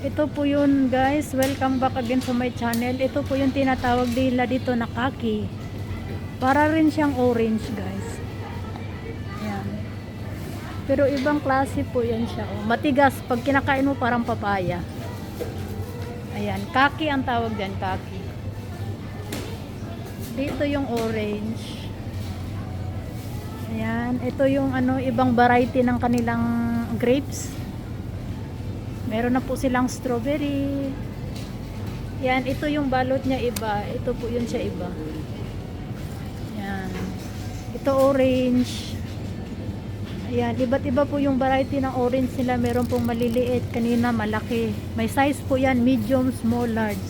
Ito po yun guys, welcome back again sa my channel. Ito po yung tinatawag nila dito na kaki. Para rin siyang orange guys. Ayan. Pero ibang klase po yan siya. Oh. Matigas, pag kinakain mo parang papaya. Ayan, kaki ang tawag dyan, kaki. Dito yung orange. Ayan, ito yung ano, ibang variety ng kanilang grapes. Meron na po silang strawberry. Yan, ito yung balot niya iba. Ito po yun siya iba. Yan. Ito orange. Ayan, iba't iba po yung variety ng orange nila. Meron pong maliliit, kanina malaki. May size po yan, medium, small, large.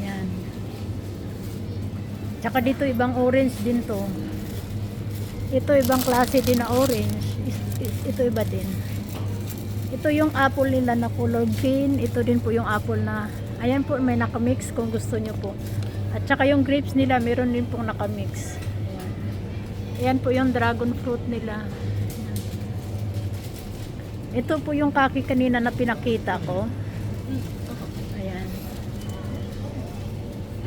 Yan. Tsaka dito ibang orange din to. Ito ibang klase din na orange. Ito iba din. Ito yung apple nila na color green. Ito din po yung apple na, ayan po may nakamix kung gusto nyo po. At saka yung grapes nila, meron din pong nakamix. Ayan. Ayan po yung dragon fruit nila. Ayan. Ito po yung kaki kanina na pinakita ko. Ayan.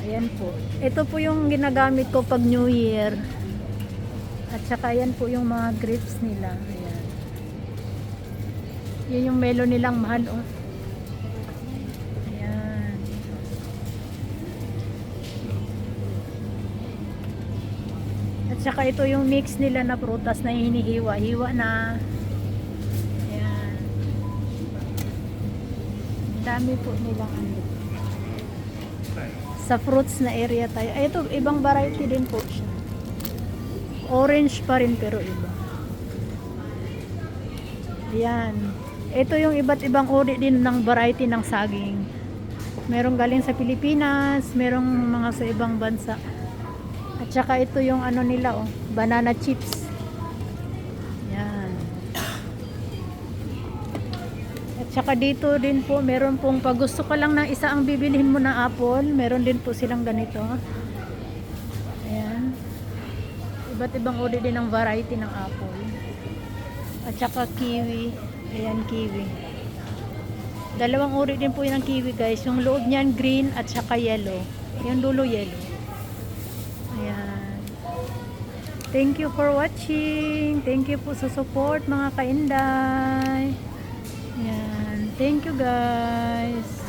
Ayan po. Ito po yung ginagamit ko pag New Year. At saka yan po yung mga grapes nila. Ayan. Yan yung melon nilang mahal oh. Ayan. Saka ito yung mix nila na prutas na hinihiwa. Hiwa na. Ayan. Dami po nilang ano. Sa fruits na area tayo. Ay, ito, ibang variety din po siya. Orange pa rin pero iba. Ayan. Ito yung iba't ibang uri din ng variety ng saging. Merong galing sa Pilipinas, merong mga sa ibang bansa. At saka ito yung ano nila oh, banana chips. Yan. At saka dito din po, meron pong pag gusto ka lang ng isa ang bibilihin mo na apple, meron din po silang ganito. Ayan. Iba't ibang uri din ng variety ng apple. At saka kiwi. Ayan, kiwi. Dalawang uri din po yun ng kiwi guys. Yung loob niyan green at saka yellow. Yung dulo yellow. Ayan. Thank you for watching. Thank you po sa support mga kainday. Ayan. Thank you guys.